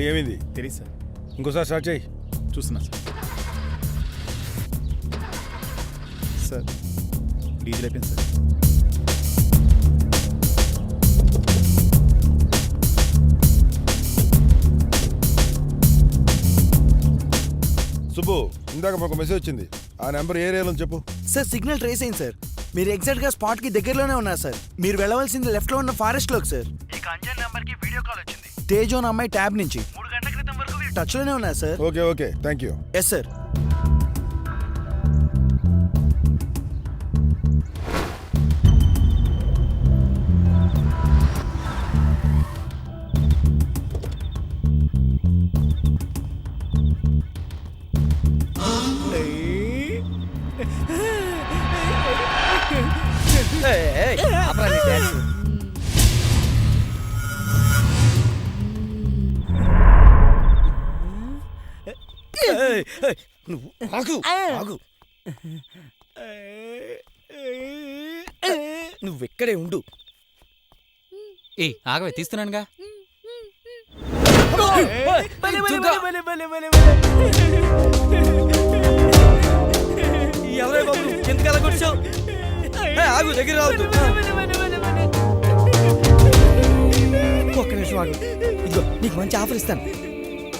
మళ్ళీ ఏమైంది? తెలియదు సార్. ఇంకోసారి స్టార్ట్ చేయి. చూస్తున్నా సార్. సార్ డీజిల్ అయిపోయింది సార్. సుబ్బు ఇందాక మాకు మెసేజ్ వచ్చింది. ఆ నెంబర్ ఏరియాలో చెప్పు. సార్ సిగ్నల్ ట్రేస్ అయింది సార్. మీరు ఎగ్జాక్ట్గా స్పాట్కి దగ్గరలోనే ఉన్నారు సార్. మీరు వెళ్ళవలసింది లెఫ్ట్లో ఉన్న ఫారెస్ట్లోకి సార్. ఇక అంజన్ నంబర్కి వీడియో కాల్ వచ్చింది. తేజోన్ అమ్మాయి ట్యాబ్ నుంచి. టచ్లోనే ఉన్నారు sir? Okay okay. Thank you. Yes sir. నువ్వు ఆగు ఆగు. నువ్వెక్కడే ఉండు. ఏ ఆగవే తీస్తున్నానుగా. ఎవరే బాబు ఎందుకు అలా కొట్టావు ఆగు దగ్గర రావద్దు. ఒక్క నిమిషం ఆగు. ఇదిగో నీకు మంచి ఆఫర్ ఇస్తాను.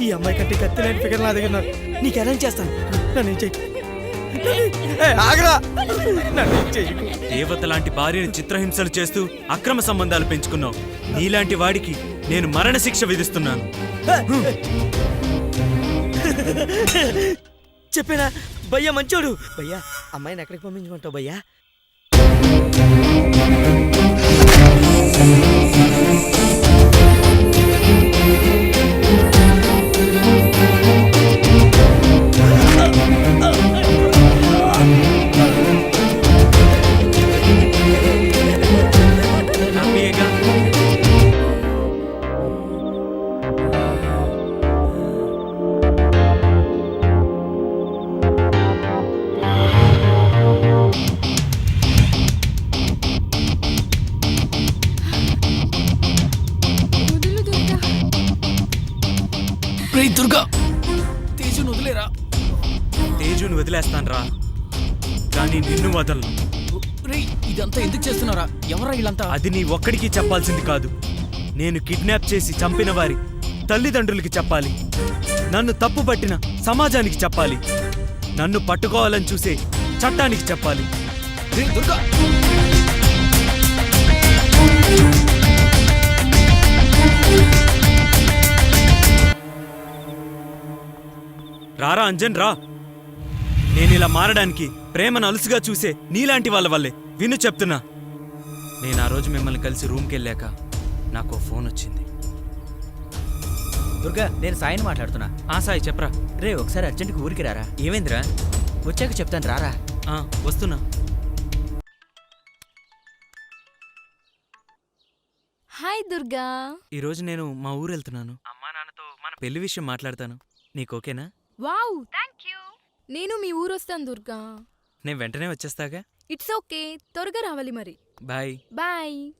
ఈ అమ్మాయి కంటే కత్తి లేని ఫిగర్ నా దగ్గర ఉన్నారు. నీకు అరేంజ్ చేస్తాను. నన్ను ఏం చెయ్యి ఆగరా. నన్ను. దేవత లాంటి భార్యను చిత్రహింసలు చేస్తూ అక్రమ సంబంధాలు పెంచుకున్నావు. నీలాంటి వాడికి నేను మరణశిక్ష విధిస్తున్నాను. చెప్పానా? భయ్యా మంచోడు. భయ్యా అమ్మాయిని ఎక్కడికి పంపించమంటావు భయ్యా? దుర్గా. తేజుని వదిలేరా? తేజుని వదిలేస్తాను రా కానీ నిన్ను వదలను. రే ఇదంతా ఎందుకు చేస్తున్నారా? ఎవరా వీళ్ళంతా? అది నీ ఒక్కడికి చెప్పాల్సింది కాదు. నేను కిడ్నాప్ చేసి చంపిన వారి తల్లిదండ్రులకి చెప్పాలి. నన్ను తప్పు పట్టిన సమాజానికి చెప్పాలి. నన్ను పట్టుకోవాలని చూసే చట్టానికి చెప్పాలి. దుర్గా! రారా అంజన్ రా. నేను ఇలా మారడానికి ప్రేమను అలుసుగా చూసే నీలాంటి వాళ్ళ వల్లే. విను చెప్తున్నా. నేను ఆ రోజు మిమ్మల్ని కలిసి రూమ్కి వెళ్ళాక నాకు ఫోన్ వచ్చింది. దుర్గా నేను సాయిని మాట్లాడుతున్నా. ఆ సాయి చెప్పరా. రే ఒకసారి అర్జెంట్కి ఊరికి రారా? ఏమైందిరా? వచ్చాక చెప్తాను రారా? ఆ, వస్తున్నా. హాయ్ దుర్గా. ఈరోజు నేను మా ఊరు వెళ్తున్నాను. అమ్మా నాన్నతో మన పెళ్ళి విషయం మాట్లాడతాను. నీకు ఓకేనా? వావ్! Thank you. నేను మీ ఊరు వస్తాను దుర్గా. నేను వెంటనే వచ్చేస్తాగా? ఇట్స్ ఓకే త్వరగా రావాలి మరి. బాయ్. బాయ్.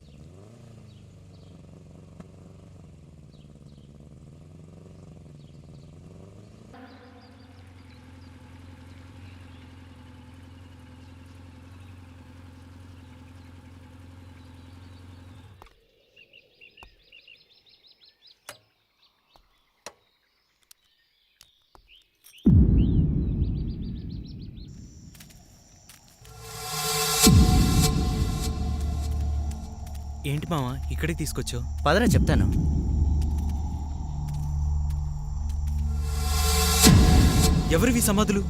ఏంటి మావా ఇక్కడికి తీసుకొచ్చావు? పదరా చెప్తాను. ఎవరివి సమాధులు?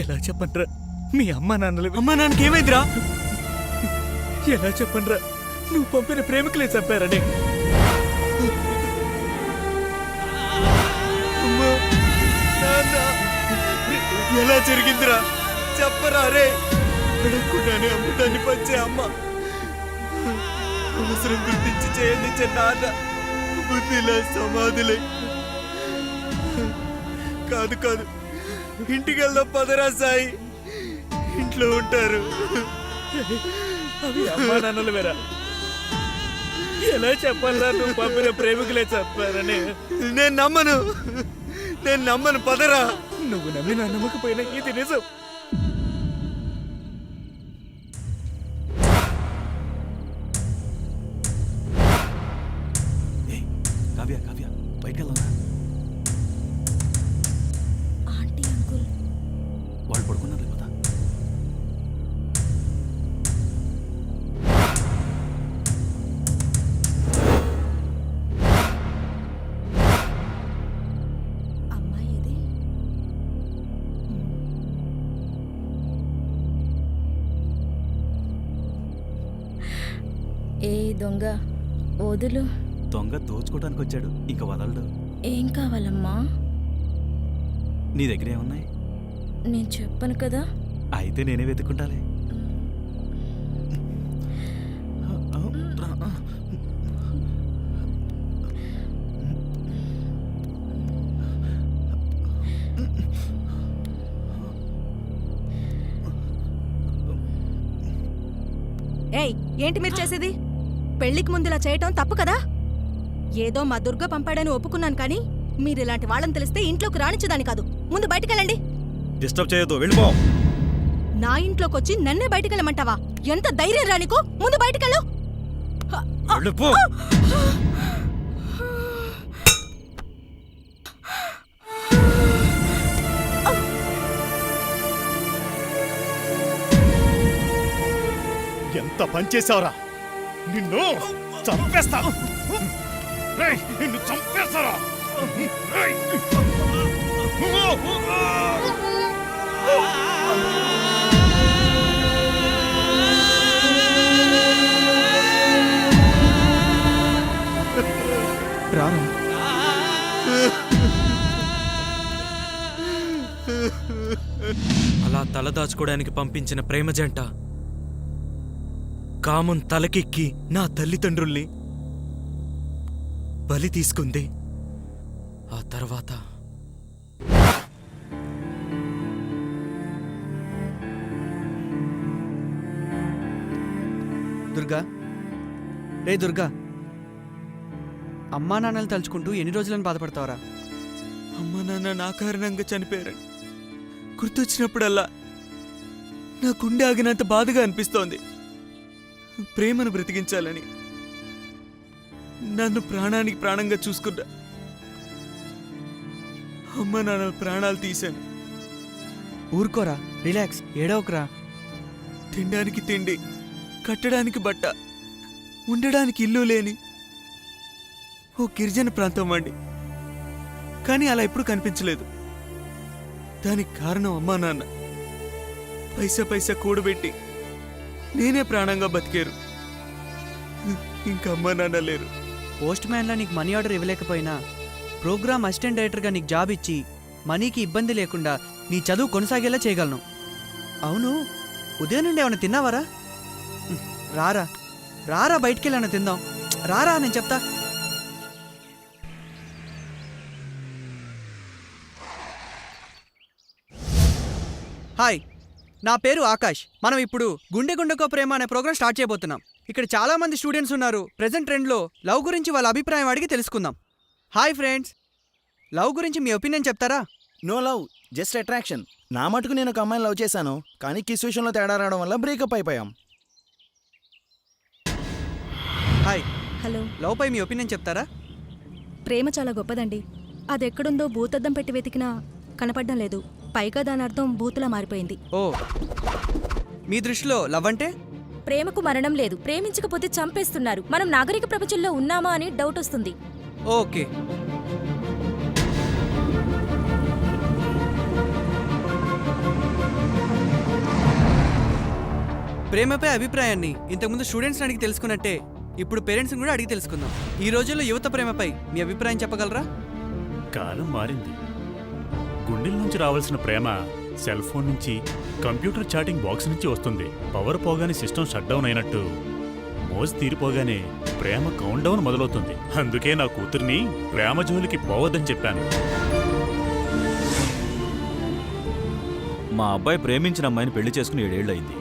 ఎలా చెప్పండ్రా మీ అమ్మ నాన్నలు అమ్మా నాన్నకి ఏమైందిరా? ఎలా చెప్పండ్రా నువ్వు పంపిన ప్రేమికులే చంపారని నాన్న, ఎలా జరిగిందిరా? చెప్పరా రే అడగకుండానే అమృతాన్ని పంచే అమ్మ. అవసరం గుర్తించి చేయనిచ్చే నాన్న బుద్ధిలా సమాధులే. కాదు కాదు. ఇంటికి వెళ్దాం పదరా సాయి. ఇంట్లో ఉంటారు. అవి అమ్మా నాన్నలు వేరా. ఎలా చెప్పాలా నువ్వు పంపిన ప్రేమికులే చెప్పారని. నేను నమ్మను. నేను నమ్మను పదరా. నువ్వు నమ్మి నా నమ్మకపోయినా ఇది నిజం. దొంగ. వదులు. దొంగ దోచుకోవడానికి వచ్చాడు ఇంకా వదలడు. ఏం కావాలమ్మా? నీ దగ్గర ఏమున్నాయి? నేను చెప్పను కదా. అయితే నేనే వెతుక్కుంటాలే. ఏయ్ ఏంటి మీరు చేసేది? పెళ్ళికి ముందు ఇలా చేయటం తప్పు కదా? ఏదో మా దుర్గ పంపాడని ఒప్పుకున్నాను కానీ మీరు ఇలాంటి వాళ్ళని తెలిస్తే ఇంట్లోకి రానిచ్చేదాని కాదు. ముందు బయటికెళ్ళండి. డిస్టర్బ్ చేయొద్దు వెళ్ళిపో. నా ఇంట్లోకి వచ్చి నన్నే బయటికెళ్ళమంటావా? ఎంత ధైర్యం రానికో ముందు బయటికెళ్ళు. వెళ్ళిపో. ఎంత పనిచేసావురా నిన్ను చంపేస్తా. రేయ్, నిన్ను చంపేస్తారా. రారా అలా తలదాచుకోవడానికి పంపించిన ప్రేమ జంట కామం తలకెక్కి నా తల్లిదండ్రుల్ని బలి తీసుకుంది. ఆ తర్వాత దుర్గా. రే దుర్గా. అమ్మా నాన్నలు తలుచుకుంటూ ఎన్ని రోజులని బాధపడతావరా? అమ్మ నాన్న నా కారణంగా చనిపోయారని గుర్తొచ్చినప్పుడల్లా నా గుండె ఆగినంత బాధగా అనిపిస్తోంది. ప్రేమను బ్రతికించాలని. నన్ను ప్రాణానికి ప్రాణంగా చూసుకున్నా అమ్మ నాన్న ప్రాణాలు తీశాను. ఊరుకోరా రిలాక్స్ ఏడవకురా. తినడానికి తిండి కట్టడానికి బట్ట ఉండడానికి ఇల్లు లేని ఓ గిరిజన ప్రాంతం అండి. కానీ అలా ఎప్పుడు కనిపించలేదు. దానికి కారణం అమ్మా నాన్న. పైసా పైసా కూడబెట్టి నేనే ప్రాణంగా బతికారు. ఇంకా అమ్మా నాన్న లేరు. పోస్ట్ మ్యాన్లా నీకు మనీ ఆర్డర్ ఇవ్వలేకపోయినా ప్రోగ్రామ్ అసిస్టెంట్ డైరెక్టర్గా నీకు జాబ్ ఇచ్చి మనీకి ఇబ్బంది లేకుండా నీ చదువు కొనసాగేలా చేయగలను. అవును ఉదయం నుండి ఏమైనా తిన్నావారా? రారా రారా బయటికి వెళ్ళాను తిందాం. రారా నేను చెప్తా. హాయ్. నా పేరు ఆకాష్. మనం ఇప్పుడు గుండె గుండెకో ప్రేమ అనే ప్రోగ్రామ్ స్టార్ట్ చేయబోతున్నాం. ఇక్కడ చాలా మంది స్టూడెంట్స్ ఉన్నారు. ప్రెసెంట్ ట్రెండ్లో లవ్ గురించి వాళ్ళ అభిప్రాయం అడిగి తెలుసుకుందాం. Hi friends. లవ్ గురించి మీ ఒపీనియన్ చెప్తారా? No love just attraction. నా మటుకు నేను ఒక అమ్మాయిని లవ్ చేశాను కానీ కిస్ విషయంలో తేడా రావడం వల్ల బ్రేకప్ అయిపోయాం. హాయ్. హలో. లవ్ పై మీ ఒపీనియన్ చెప్తారా? ప్రేమ చాలా గొప్పదండి. అది ఎక్కడుందో భూతద్దం పెట్టి వెతికినా కనపడడం లేదు. పైగా దాని అర్థం బూతులా మారిపోయింది. ఓ మీ దృష్టిలో లవ్ అంటే? ప్రేమకు మరణం లేదు. ప్రేమించకపోతే చంపేస్తున్నారు. మనం నాగరిక ప్రపంచంలో ఉన్నామా అని డౌట్ వస్తుంది. ఓకే. ప్రేమపై అభిప్రాయాన్ని ఇంతకుముందు స్టూడెంట్స్ అడిగి తెలుసుకున్నట్టే ఇప్పుడు పేరెంట్స్ కూడా అడిగి తెలుసుకుందాం. ఈ రోజుల్లో యువత ప్రేమపై మీ అభిప్రాయం చెప్పగలరా? కాలం మారింది. గుండెల నుంచి రావాల్సిన ప్రేమ సెల్ ఫోన్ నుంచి కంప్యూటర్ చాటింగ్ బాక్స్ నుంచి వస్తుంది. పవర్ పోగానే సిస్టమ్ షట్ డౌన్ అయినట్టు. మోజు తీరిపోగానే ప్రేమ కౌంట్ డౌన్ మొదలవుతుంది. అందుకే నా కూతుర్ని ప్రేమ జోలికి పోవద్దని చెప్పాను. మా అబ్బాయి ప్రేమించిన అమ్మాయిని పెళ్ళి చేసుకుని ఏడేళ్ళయింది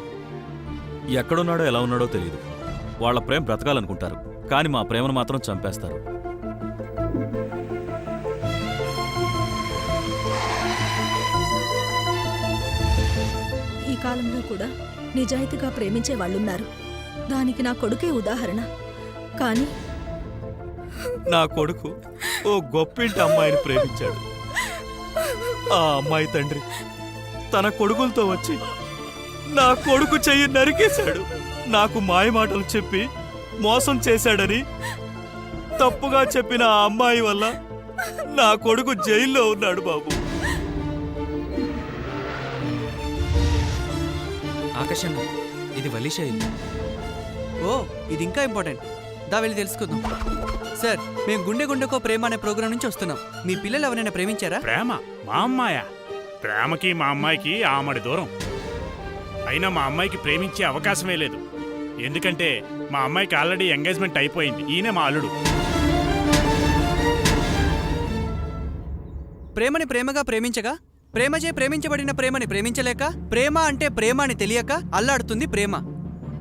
ఎక్కడున్నాడో ఎలా ఉన్నాడో తెలియదు వాళ్ళ ప్రేమ బ్రతకాలనుకుంటారు. కానీ మా ప్రేమను మాత్రం చంపేస్తారు. కాలంలో కూడా నిజాయితీగా ప్రేమించే వాళ్ళున్నారు. దానికి నా కొడుకే ఉదాహరణ. కానీ నా కొడుకు ఓ గొప్పింటి అమ్మాయిని ప్రేమించాడు. ఆ అమ్మాయి తండ్రి తన కొడుకులతో వచ్చి నా కొడుకు చెయ్యి నరికేశాడు. నాకు మాయమాటలు చెప్పి మోసం చేశాడని తప్పుగా చెప్పిన ఆ అమ్మాయి వల్ల నా కొడుకు జైల్లో ఉన్నాడు బాబు. ఆకర్షణ ఇది వలీషా ఇల్లు ఓ ఇది ఇంకా ఇంపార్టెంట్. దా వెళ్ళి తెలుసుకుందాం. సార్ మేము గుండె గుండెకో ప్రేమ అనే ప్రోగ్రాం నుంచి వస్తున్నాం. మీ పిల్లలు ఎవరైనా ప్రేమించారా? ప్రేమ? మా అమ్మాయ? ప్రేమకి మా అమ్మాయికి ఆమడి దూరం. అయినా మా అమ్మాయికి ప్రేమించే అవకాశమే లేదు. ఎందుకంటే మా అమ్మాయికి ఆల్రెడీ ఎంగేజ్మెంట్ అయిపోయింది. ఈయన మా అల్లుడు. ప్రేమని ప్రేమగా ప్రేమించగా? ప్రేమచే ప్రేమించబడిన ప్రేమని ప్రేమించలేక ప్రేమ అంటే ప్రేమ అని తెలియక అల్లాడుతుంది ప్రేమ.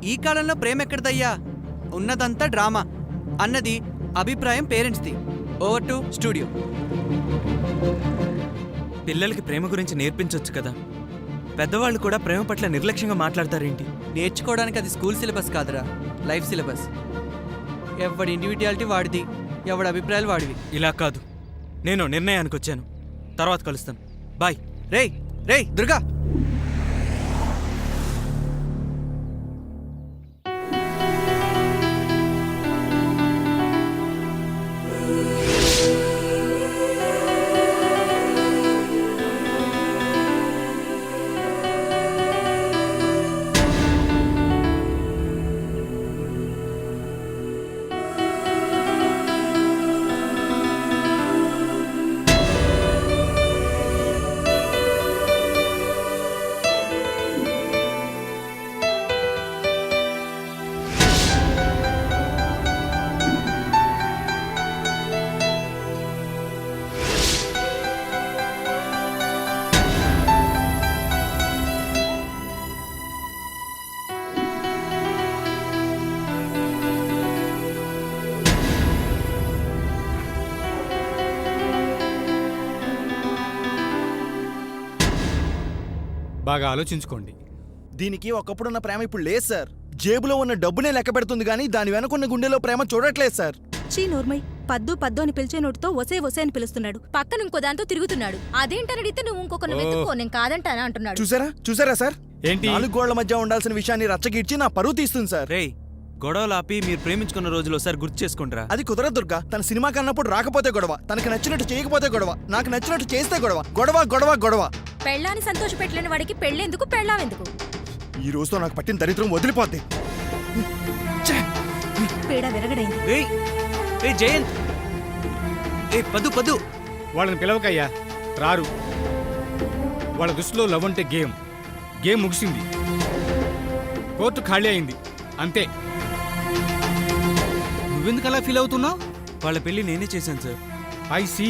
ఈ కాలంలో ప్రేమ ఎక్కడిదయ్యా? ఉన్నదంతా డ్రామా. అన్నది అభిప్రాయం పేరెంట్స్ది. ఓవర్ టు స్టూడియో పిల్లలకి ప్రేమ గురించి నేర్పించొచ్చు కదా. పెద్దవాళ్ళు కూడా ప్రేమ పట్ల నిర్లక్ష్యంగా మాట్లాడతారేంటి? నేర్చుకోవడానికి అది స్కూల్ సిలబస్ కాదురా. Life syllabus. ఎవడి ఇండివిజువాలిటీ వాడిది ఎవడి అభిప్రాయాలు వాడివి. ఇలా కాదు. నేను నిర్ణయానికి వచ్చాను తర్వాత కలుస్తాను. బాయ్. రే రే దుర్గా. బాగా ఆలోచించుకోండి. దీనికి ఒకప్పుడున్న ప్రేమ ఇప్పుడు లేదు సార్. జేబులో ఉన్న డబ్బునే లెక్క పెడుతుంది కానీ దాని వెనకున్న గుండెలో ప్రేమ చూడట్లేదు సార్. చీ నోర్మై. పద్దు పద్దు అని పిలిచే నోటితో ఒసే ఒసే అని పిలుస్తున్నాడు. పక్కన ఇంకో దాంతో తిరుగుతున్నాడు. అదేంటని అడిగితే నువ్వు ఇంకొకరిని వెతుక్కో నేను కాదంటానా అంటున్నాడు. చూసారా? చూసారా సార్? ఏంటి? నాలుగు గోళ్ళ మధ్య ఉండాల్సిన విషయాన్ని రచ్చగిడ్చి నా పరువు తీస్తుంది సార్. రేయ్ గొడవలు ఆపి మీరు ప్రేమించుకున్న రోజులు ఒకసారి గుర్తు చేసుకుంటారా? అది కుదరదు దుర్గా. తన సినిమా కన్నప్పుడు రాకపోతే గొడవ తనకి నచ్చినట్టు చేయకపోతే గొడవ నాకు నచ్చినట్టు చేస్తే గొడవ. గొడవ గొడవ గొడవ. పెళ్ళాన్ని సంతోష పెట్టలేని వాడికి పెళ్ళెందుకు పెళ్ళావెందుకు? ఈ రోజుతో నాకు పట్టిన దరిద్రం వదిలిపోద్ది. పేడ విరగడైంది. రేయ్ రే జయంత్! ఏ పదు పదు! వాళ్ళని పిలవకయ్యా. రారు. వాళ్ళ దృష్టిలో లవ్ అంటే గేమ్. గేమ్ ముగిసింది. కోర్టు ఖాళీ అయింది. అంతే. నువ్వెందుకు అలా ఫీల్ అవుతున్నావు? వాళ్ళ పెళ్ళి నేనే చేశాను సార్ ఐ సీ